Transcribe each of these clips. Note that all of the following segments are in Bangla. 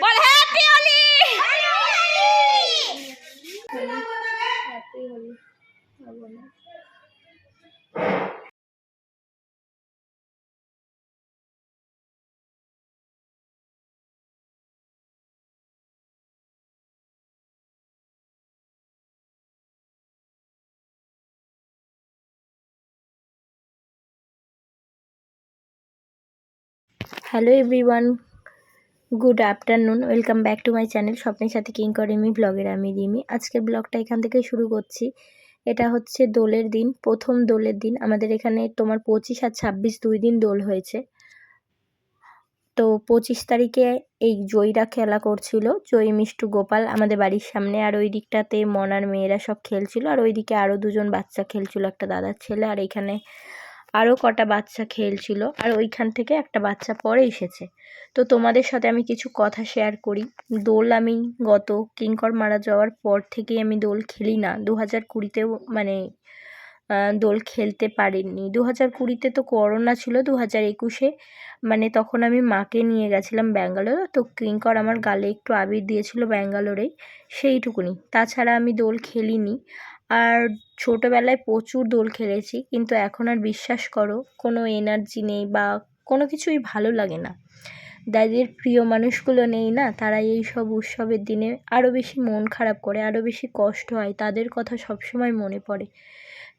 বল হ্যাপি হোলি হ্যাপি হোলি হব না hello everyone good afternoon welcome back to my channel স্বপ্নের সাথে কিং করিমি ব্লগের আমি রিমি। আজকের ব্লগটা এখান থেকে শুরু করছি। এটা হচ্ছে দোলের দিন, প্রথম দোলের দিন। আমাদের এখানে তোমার পঁচিশ আর ছাব্বিশ দুই দিন দোল হয়েছে। তো পঁচিশ তারিখে এই জয়ীরা খেলা করছিল, জয়ী মিষ্টু গোপাল আমাদের বাড়ির সামনে, আর ওই দিকটাতে মনার মেয়েরা সব খেলছিল। আর ওই দিকে আরও দুজন বাচ্চা খেলছিল, একটা দাদার ছেলে আর এখানে আরও কটা বাচ্চা খেলছিল আর ওইখান থেকে একটা বাচ্চা পরে এসেছে। তো তোমাদের সাথে আমি কিছু কথা শেয়ার করি। দোল আমি গত কিঙ্কর মারা যাওয়ার পর থেকেই আমি দোল খেলি না। দু হাজার কুড়িতেও মানে দোল খেলতে পারিনি। দু হাজার কুড়িতে তো করোনা ছিল দু হাজার একুশে মানে তখন আমি মাকে নিয়ে গেছিলাম ব্যাঙ্গালোর। তো কিঙ্কর আমার গালে একটু আবির দিয়েছিল ব্যাঙ্গালোরেই। সেইটুকুনি। তাছাড়া আমি দোল খেলিনি। আর ছোটোবেলায় প্রচুর দোল খেলেছি, কিন্তু এখন আর বিশ্বাস করো, কোনো এনার্জি নেই বা কোনো কিছুই ভালো লাগে না। যাদের প্রিয় মানুষগুলো নেই না তারা এই সব উৎসবের দিনে আরও বেশি মন খারাপ করে আরও বেশি কষ্ট হয়, তাদের কথা সবসময় মনে পড়ে।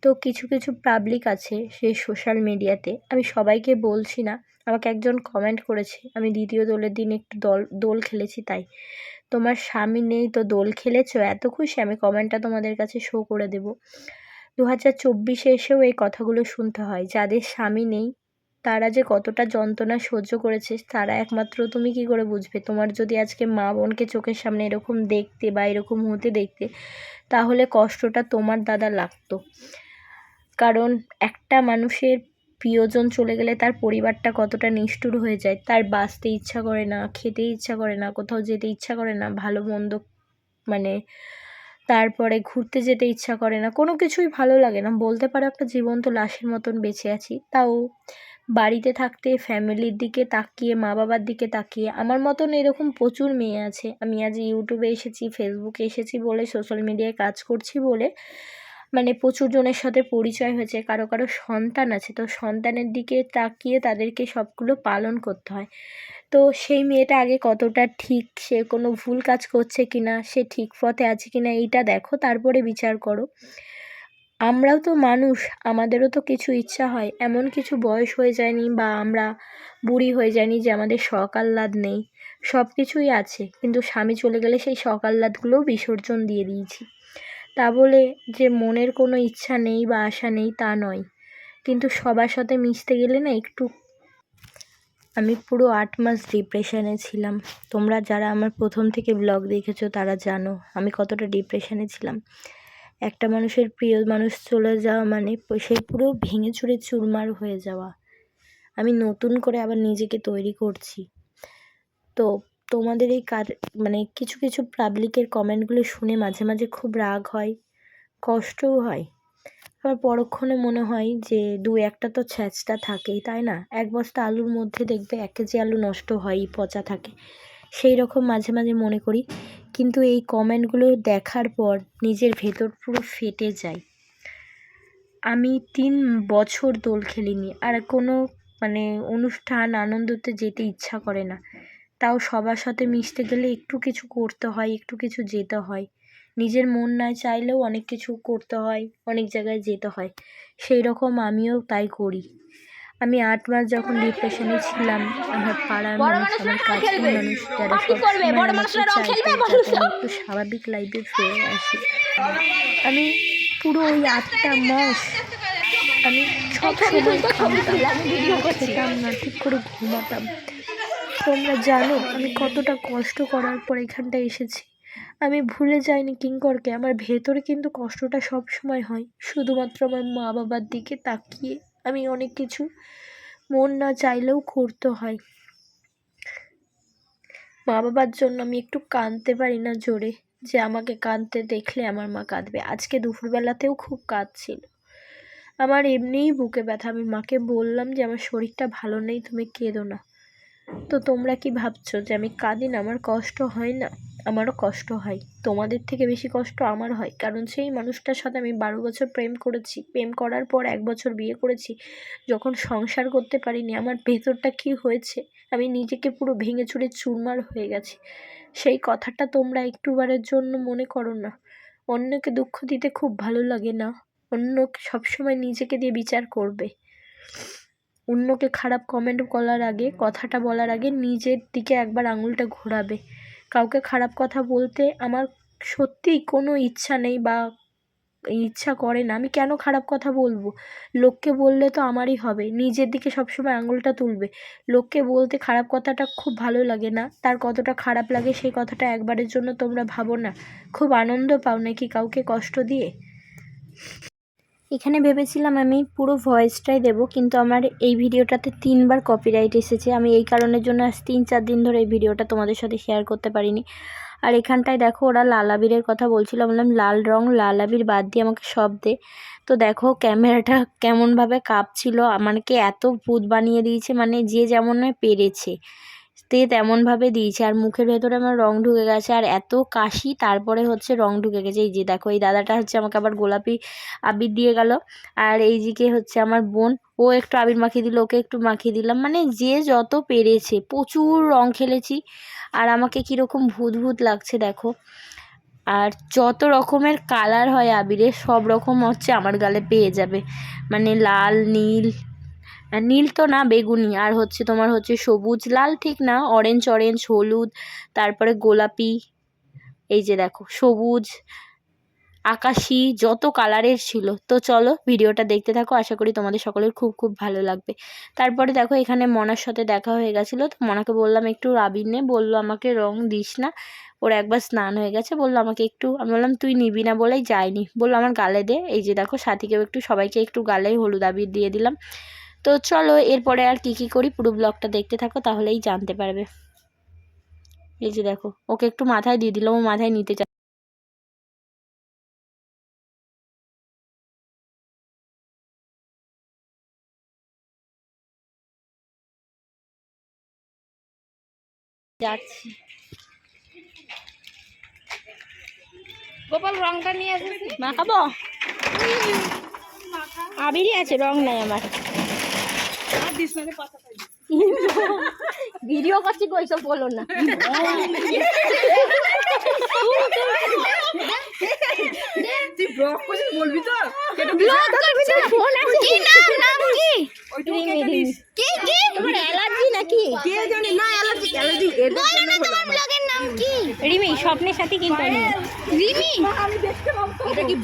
তো কিছু কিছু পাবলিক আছে সে সোশ্যাল মিডিয়াতে আমি সবাইকে বলছি না, আমাকে একজন কমেন্ট করেছে, আমি দ্বিতীয় দোলের দিন একটু দল, দোল খেলেছি তাই। তোমার স্বামী নেই তো দোল খেলেছো? এত খুশি, আমি কমেন্টটা তোমাদের কাছে শো করে দেবো। দু হাজার চব্বিশে এসেও এই কথাগুলো শুনতে হয়, যাদের স্বামী নেই, তারা যে কতটা যন্ত্রণা সহ্য করেছে, তারা একমাত্র তুমি কি করে বুঝবে? তোমার যদি আজকে মা বোনকে চোখের সামনে এরকম দেখতে বা এরকম হতে দেখতে, তাহলে কষ্টটা তোমার দাদা লাগতো। কারণ একটা মানুষের প্রিয়জন চলে গেলে তার পরিবারটা কতটা নিষ্ঠুর হয়ে যায়। তার বাঁচতে ইচ্ছা করে না, খেতে ইচ্ছা করে না, কোথাও যেতে ইচ্ছা করে না, ভালো মন্দ মানে তারপরে ঘুরতে যেতে ইচ্ছা করে না, কোনো কিছুই ভালো লাগে না। বলতে পারো একটা জীবন্ত লাশের মতন বেঁচে আছি। তাও বাড়িতে থাকতে, ফ্যামিলির দিকে তাকিয়ে মা বাবার দিকে তাকিয়ে, আমার মতন এরকম প্রচুর মেয়ে আছে। আমি আজ ইউটিউবে এসেছি, ফেসবুকে এসেছি বলে, সোশ্যাল মিডিয়ায় কাজ করছি বলে মানে প্রচুর জনের সাথে পরিচয় হয়েছে, কারও কারও সন্তান আছে, তো সন্তানের দিকে তাকিয়ে তাদেরকে সবগুলো পালন করতে হয়। তো সেই মেয়েটা আগে কতটা ঠিক, সে কোনো ভুল কাজ করছে কি না সে ঠিক পথে আছে কি না এইটা দেখো, তারপরে বিচার করো। আমরাও তো মানুষ, আমাদেরও তো কিছু ইচ্ছা হয়। এমন কিছু বয়স হয়ে যায়নি বা আমরা বুড়ি হয়ে যায়নি যে আমাদের শখ আহ্লাদ নেই। সব কিছুই আছে, কিন্তু স্বামী চলে গেলে সেই শখ আহ্লাদগুলোও বিসর্জন দিয়ে দিয়েছি। তা বলে যে মনের কোনো ইচ্ছা নেই বা আশা নেই তা নয়। কিন্তু সবার সাথে মিশতে গেলে না একটু আমি পুরো আট মাস ডিপ্রেশনে ছিলাম। তোমরা যারা আমার প্রথম থেকে ব্লগ দেখেছ তারা জানো আমি কতটা ডিপ্রেশনে ছিলাম। একটা মানুষের প্রিয় মানুষ চলে যাওয়া মানে সেই পুরো ভেঙে চুরে চুরমার হয়ে যাওয়া। আমি নতুন করে আবার নিজেকে তৈরি করছি। তো তোমাদের এই কার মানে কিছু কিছু পাবলিকের কমেন্টগুলো শুনে মাঝে মাঝে খুব রাগ হয়, কষ্টও হয়। আবার পরক্ষণে মনে হয় যে দু একটা তো ছ্যাঁচটা থাকেই, তাই না? এক বস্তা আলুর মধ্যে দেখবে এক কেজি আলু নষ্ট হয়ই পচা থাকে। সেই রকম মাঝে মাঝে মনে করি। কিন্তু এই কমেন্টগুলো দেখার পর নিজের ভেতর পুরো ফেটে যায়। আমি তিন বছর দোল খেলিনি, আর কোনো মানে অনুষ্ঠান, আনন্দতে যেতে ইচ্ছা করে না। তাও সবার সাথে মিশতে গেলে একটু কিছু করতে হয় একটু কিছু যেতে হয়। নিজের মন না চাইলেও অনেক কিছু করতে হয় অনেক জায়গায় যেতে হয়। সেই রকম আমিও তাই করি। আমি আট মাস যখন ডিপ্রেশনে ছিলাম আমার পাড়ার মানুষ আমার কাছের মানুষ যারা একটু স্বাভাবিক লাইফে ফিরে আসি। আমি পুরো ওই আটটা মাস আমি সব সময় খেতাম না ঠিক করে ঘুমাতাম। তোমরা জানো, আমি কতটা কষ্ট করার পর এখানটা এসেছি। আমি ভুলে যাইনি কিঙ্করকে, আমার ভেতরে কিন্তু কষ্টটা সব সময় হয়। শুধুমাত্র আমার মা বাবার দিকে তাকিয়ে আমি অনেক কিছু মন না চাইলেও করতে হয়। মা বাবার জন্য আমি একটু কাঁদতে পারি না জোরে, যে আমাকে কাঁদতে দেখলে আমার মা কাঁদবে। আজকে দুপুরবেলাতেও খুব কাঁদছিল। আমার এমনিই বুকে ব্যথা। আমি মাকে বললাম যে, আমার শরীরটা ভালো নেই, তুমি কেঁদো না। তো তোমরা কি ভাবছ যে আমি কাঁদি না আমার কষ্ট হয় না? আমারও কষ্ট হয়। তোমাদের থেকে বেশি কষ্ট আমার হয়। কারণ সেই মানুষটার সাথে আমি বারো বছর প্রেম করেছি। প্রেম করার পর এক বছর বিয়ে করেছি। যখন সংসার করতে পারিনি, আমার ভেতরটা কি হয়েছে? আমি নিজেকে পুরো ভেঙে চুরে চুরমার হয়ে গেছি। সেই কথাটা তোমরা একটুবারের জন্য মনে করো না। অন্যকে দুঃখ দিতে খুব ভালো লাগে না। অন্যকে সবসময় নিজেকে দিয়ে বিচার করবে। অন্যকে খারাপ কমেন্ট বলার আগে, কথাটা বলার আগে নিজের দিকে একবার আঙুলটা ঘোরাবে। কাউকে খারাপ কথা বলতে আমার সত্যিই কোনো ইচ্ছা নেই বা ইচ্ছা করে না। আমি কেন খারাপ কথা বলব? লোককে বললে তো আমারই হবে। নিজের দিকে সবসময় আঙুলটা তুলবে। লোককে বলতে খারাপ কথাটা খুব ভালো লাগে না। তার কতটা খারাপ লাগে সেই কথাটা একবারের জন্য তোমরা ভাবো না। খুব আনন্দ পাও নাকি কাউকে কষ্ট দিয়ে? এখানে ভেবেছিলাম আমি পুরো ভয়েসটাই দেব, কিন্তু আমার এই ভিডিওটাতে তিনবার কপিরাইট এসেছে। আমি এই কারণের জন্য আজ তিন চার দিন ধরে এই ভিডিওটা তোমাদের সাথে শেয়ার করতে পারিনি। আর এখানটায় দেখো, ওরা লাল আবিরের কথা বলছিল। বললাম, লাল রং লাল আবির বাদ দিয়ে আমাকে সব দে। তো দেখো ক্যামেরাটা কেমনভাবে কাঁপছিল। আমাকে এত ভূত বানিয়ে দিয়েছে মানে যে যেমন পেরেছে। তে তেমনভাবে দিয়েছে। আর মুখের ভেতরে আমার রং ঢুকে গেছে, আর এত কাশি তারপরে হচ্ছে রং ঢুকে গেছে। এই যে দেখো, এই দাদাটা হচ্ছে আমাকে আবার গোলাপি আবির দিয়ে গেল। আর এই দিকে হচ্ছে আমার বোন, ও একটু আবির মাখিয়ে দিল, ওকে একটু মাখিয়ে দিলাম। মানে যে যত পেরেছে, প্রচুর রং খেলেছি। আর আমাকে কীরকম ভূত ভূত লাগছে, দেখো। আর যত রকমের কালার হয় আবিরের সব রকম হচ্ছে আমার গালে পেয়ে যাবে। মানে লাল, নীল নীল তো না, বেগুনি। আর হচ্ছে তোমার হচ্ছে সবুজ, লাল ঠিক না অরেঞ্জ অরেঞ্জ হলুদ, তারপরে গোলাপি। এই যে দেখো, সবুজ, আকাশি, যত কালারের ছিল। তো চলো ভিডিওটা দেখতে থাকো, আশা করি তোমাদের সকলের খুব খুব ভালো লাগবে। তারপরে দেখো, এখানে মনার সাথে দেখা হয়ে গেছিল। তো মনাকে বললাম, একটু আবির নে। বলল, আমাকে রং দিস না। ওর একবার স্নান হয়ে গেছে। বলল, আমাকে একটু, আমি বললাম, তুই নিবি না বলেই যায়নি। বলল, আমার গালে দে। এই যে দেখো, সাথীকেও একটু, সবাইকে একটু গালে হলুদ আবির দিয়ে দিলাম। তো চলো এরপরে আর কি কি করি? পুরো ব্লগটা দেখতে থাকো তাহলেই জানতে পারবে। এই যে দেখো ওকে একটু মাথায় দিয়ে দিলাম ও মাথায় নিতে চায় যাচ্ছি। গোপাল রংটা নিয়ে এসেছি মাখাবো? আবিরই আছে রং নাই আমার। ভিডিও করছি কই সব বলো না। তুই ব্লগ করছিস বলবি তো? ফোন আছে। কি নাম নাম কি? ওইটুকু রিমি, কেটে রিমি। দিস। কি কি? তোমার অ্যালার্জি নাকি? কে জানে? না অ্যালার্জি অ্যালার্জি এদের জন্য তোমার ব্লগের নাম কি? রিমি স্বপ্নের সাথে কিন্তু আমি। রিমি। এটা কি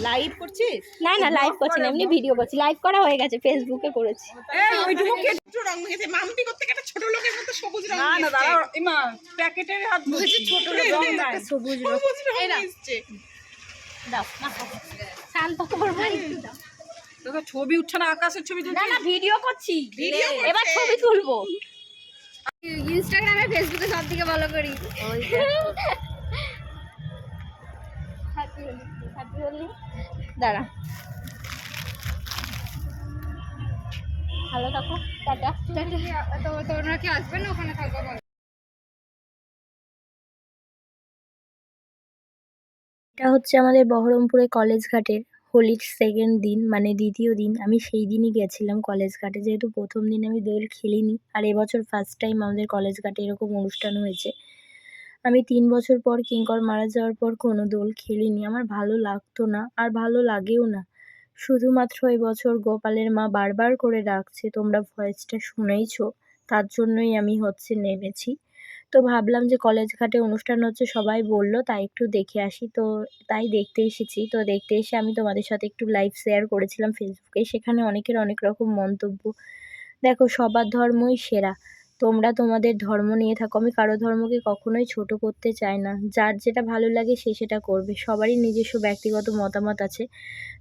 লাইভ করছিস? না না লাইভ করছি না এমনি ভিডিও করছি। লাইভ করা হয়ে গেছে ফেসবুকে করেছি। এই ওইটুকু কেটে রং মেখেছে করতে একটা ছোট লোকের মতো সবুজ রং না না দাঁড়া ইমা প্যাকেটের হাত ছোট রং না সবুজ রং সবুজ রং এসছে দাও শান্ত করব একটু দাও। তোকে ছবি উঠছে না আকাশের ছবি না না ভিডিও করছি। এবার ছবি তুলবো। ইনস্টাগ্রামে ফেসবুকে সব থেকে ভালো করি। দাঁড়া। ভালো থাকো। টাটা। তো তোমরা কি আসবে না ওখানে থাকব এটা হচ্ছে আমাদের বহরমপুরে কলেজ ঘাটের হোলির সেকেন্ড দিন মানে দ্বিতীয় দিন। আমি সেই দিনই গেছিলাম কলেজ ঘাটে যেহেতু প্রথম দিন আমি দোল খেলিনি। আর এবছর ফার্স্ট টাইম আমাদের কলেজ ঘাটে এরকম অনুষ্ঠান হয়েছে। আমি তিন বছর পর কিঙ্কর মারা যাওয়ার পর কোনো দোল খেলিনি। আমার ভালো লাগতো না, আর ভালো লাগেও না। শুধুমাত্র এবছর গোপালের মা বারবার করে ডাকছে, তোমরা ভয়েসটা শুনেইছ, তার জন্যই আমি হচ্ছে নেমেছি। তো ভাবলাম যে কলেজ ঘাটে অনুষ্ঠান হচ্ছে, সবাই বলল, তাই একটু দেখে আসি। তো তাই দেখতে এসেছি। তো দেখতে এসে আমি তোমাদের সাথে একটু লাইভ শেয়ার করেছিলাম ফেসবুকে সেখানে অনেকের অনেক রকম মন্তব্য। দেখো, সবার ধর্মই সেরা। তোমরা তোমাদের ধর্ম নিয়ে থাকো। আমি কারও ধর্মকে কখনোই ছোট করতে চাই না। যার যেটা ভালো লাগে সে সেটা করবে। সবারই নিজস্ব ব্যক্তিগত মতামত আছে।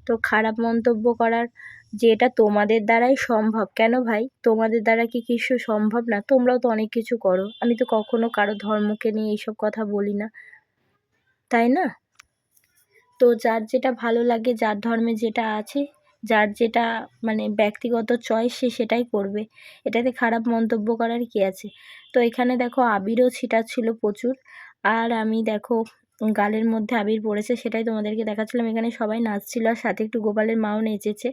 তো খারাপ মন্তব্য করার যেটা তোমাদের দ্বারাই সম্ভব। কেন ভাই? তোমাদের দ্বারা কি কিছু সম্ভব না? তোমরাও তো অনেক কিছু করো। আমি তো কখনো কারও ধর্মকে নিয়ে এইসব কথা বলি না। তাই না? তো যার যেটা ভালো লাগে, যার ধর্মে যেটা আছে যার যেটা মানে ব্যক্তিগত চয়েস সে সেটাই করবে। এটাতে খারাপ মন্তব্য করার কী আছে? তো এখানে দেখো আবিরও ছিল প্রচুর। আর আমি দেখো গালের মধ্যে আবির পড়েছে সেটাই তোমাদেরকে দেখাচ্ছিলাম। এখানে সবাই নাচছিল আর সাথে একটু গোপালের মাও নেচেছে।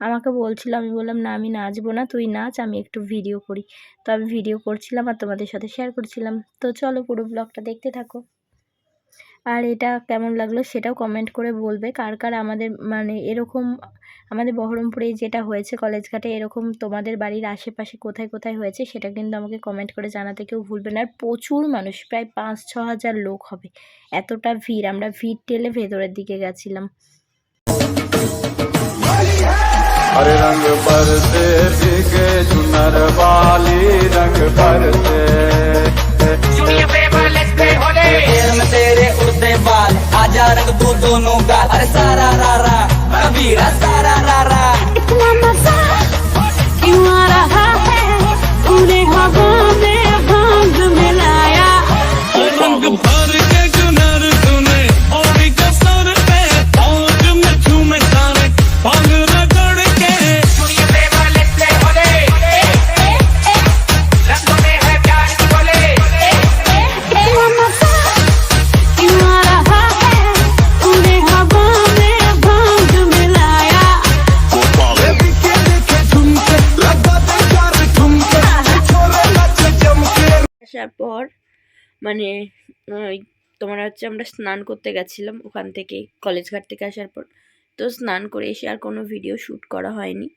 আমাকে বলছিল, আমি বললাম, না, আমি নাচবো না, তুই নাচ, আমি একটু ভিডিও করি। তো আমি ভিডিও করছিলাম আর তোমাদের সাথে শেয়ার করছিলাম। তো চলো পুরো ব্লগটা দেখতে থাকো। আর এটা কেমন লাগলো সেটাও কমেন্ট করে বলবে কার কার আমাদের মানে এরকম আমাদের বহরমপুরে যেটা হয়েছে কলেজ ঘাটে এরকম তোমাদের বাড়ির আশেপাশে কোথায় কোথায় হয়েছে সেটা কিন্তু আমাকে কমেন্ট করে জানাতে কেউ ভুলবে না আর প্রচুর মানুষ প্রায় পাঁচ ছ হাজার লোক হবে এতটা ভিড় আমরা ভিড় টেলে ভেতরের দিকে গেছিলাম हरे रंग बरसे भीगे चुनर वाली रंग बरसे तेर तेरे बाल। आजा रंग तू दोनों का। अरे सारा रा रा कबीरा सारा रा रा इतना मज़ा क्यों आ रहा है? तूने हवा আসার পর মানে ওই তোমার হচ্ছে আমরা স্নান করতে গেছিলাম ওখান থেকে কলেজ ঘাট থেকে আসার পর। তো স্নান করে এসে আর কোনো ভিডিও শ্যুট করা হয়নি।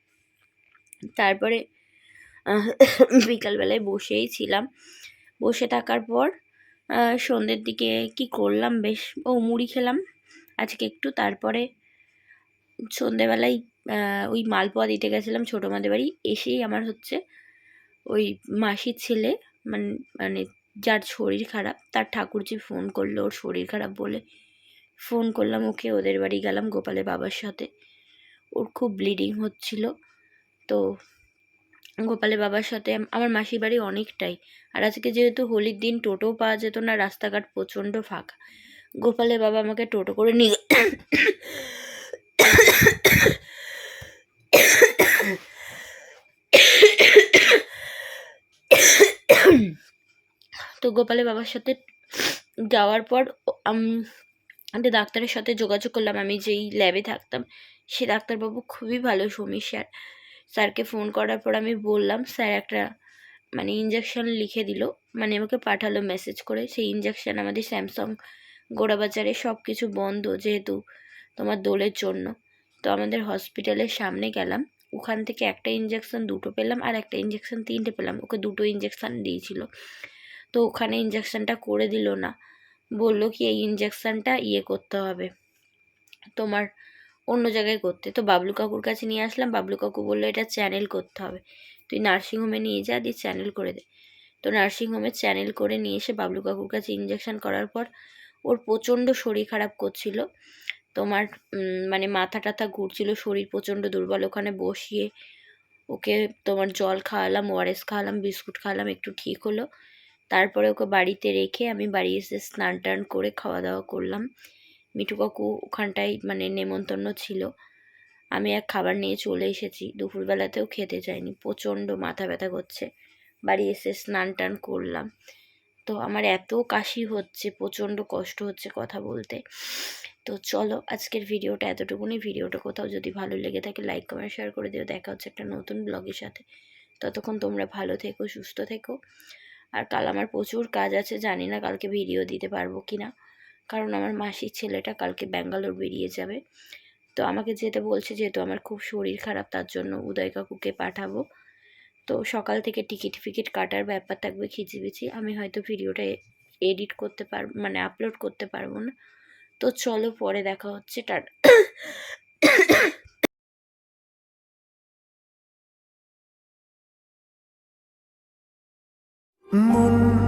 তারপরে বিকালবেলায় বসেই ছিলাম। বসে থাকার পর সন্ধ্যের দিকে কি করলাম বেশ, ও মুড়ি খেলাম। আজকে একটু তারপরে সন্ধেবেলায় ওই মালপোয়া দিতে গেছিলাম ছোটো মাদের বাড়ি। এসেই আমার হচ্ছে ওই মাসির ছেলে মানে মানে যার শরীর খারাপ তার ঠাকুরজি ফোন করল ওর শরীর খারাপ বলে ফোন করলাম ওকে ওদের বাড়ি গেলাম গোপালের বাবার সাথে ওর খুব ব্লিডিং হচ্ছিল তো গোপালের বাবার সাথে আমার মাসির বাড়ি অনেকটাই আর আজকে যেহেতু হোলির দিন টোটো পাওয়া যেত না রাস্তাঘাট প্রচণ্ড ফাঁকা গোপালের বাবা আমাকে টোটো করে নিয়ে তো গোপালের বাবার সাথে যাওয়ার পর আম- ডাক্তারের সাথে যোগাযোগ করলাম। আমি যেই ল্যাবে থাকতাম, সে ডাক্তারবাবু খুবই ভালো সমীর স্যার। স্যারকে ফোন করার পর আমি বললাম, স্যার একটা মানে ইঞ্জেকশন লিখে দিল। মানে আমাকে পাঠালো মেসেজ করে। সেই ইঞ্জেকশন আমাদের স্যামসাং গোড়াবাজারে সব কিছু বন্ধ যেহেতু তোমার দোলের জন্য। তো আমাদের হসপিটালের সামনে গেলাম। ওখান থেকে একটা ইঞ্জেকশন দুটো পেলাম আর একটা ইঞ্জেকশন তিনটে পেলাম। ওকে দুটো ইঞ্জেকশন দিয়েছিল। তো ওখানে ইঞ্জেকশানটা করে দিল না। বলল কি, এই ইঞ্জেকশানটা ইয়ে করতে হবে। তোমার অন্য জায়গায় করতে। তো বাবলু কাকুর কাছে নিয়ে আসলাম। বাবলু কাকু বলল, এটা চ্যানেল করতে হবে। তুই নার্সিংহোমে নিয়ে যা, দিয়ে চ্যানেল করে দে। তো নার্সিংহোমে চ্যানেল করে নিয়ে এসে বাবলু কাকুর কাছে ইঞ্জেকশান করার পর ওর প্রচণ্ড শরীর খারাপ করছিল। তোমার মানে মাথা টাথা ঘুরছিল, শরীর প্রচণ্ড দুর্বল। ওখানে বসিয়ে ওকে তোমার জল খাওয়ালাম ওআরএস খাওয়ালাম, বিস্কুট খাওয়ালাম, একটু ঠিক হলো। তারপরে ওকে বাড়িতে রেখে আমি বাড়ি এসে স্নান টান করে খাওয়া দাওয়া করলাম। মিঠু কাকু ওখানটায় মানে নেমন্তন্ন ছিল। আমি এক খাবার নিয়ে চলে এসেছি। দুপুরবেলাতেও খেতে চাইনি। প্রচণ্ড মাথা ব্যথা করছে। বাড়ি এসে স্নান টান করলাম। তো আমার এত কাশি হচ্ছে, প্রচণ্ড কষ্ট হচ্ছে কথা বলতে। তো চলো, আজকের ভিডিওটা এতটুকুনি। ভিডিওটা কোথাও যদি ভালো লেগে থাকে লাইক কমেন্ট শেয়ার করে দিও। দেখা হচ্ছে একটা নতুন ব্লগের সাথে। ততক্ষণ তোমরা ভালো থেকো, সুস্থ থেকো। আর কাল আমার প্রচুর কাজ আছে, জানি না কালকে ভিডিও দিতে পারব কি না। কারণ আমার মাসির ছেলেটা কালকে ব্যাঙ্গালোর বেরিয়ে যাবে। তো আমাকে যেতে বলছে যেহেতু আমার খুব শরীর খারাপ, তার জন্য উদয় কাকুকে পাঠাবো। তো সকাল থেকে টিকিট ফিকিট কাটার ব্যাপার থাকবে খিচিবিচি। আমি হয়তো ভিডিওটা এডিট করতে পার মানে আপলোড করতে পারব না। তো চলো পরে দেখা হচ্ছে। টাটা। Mundo.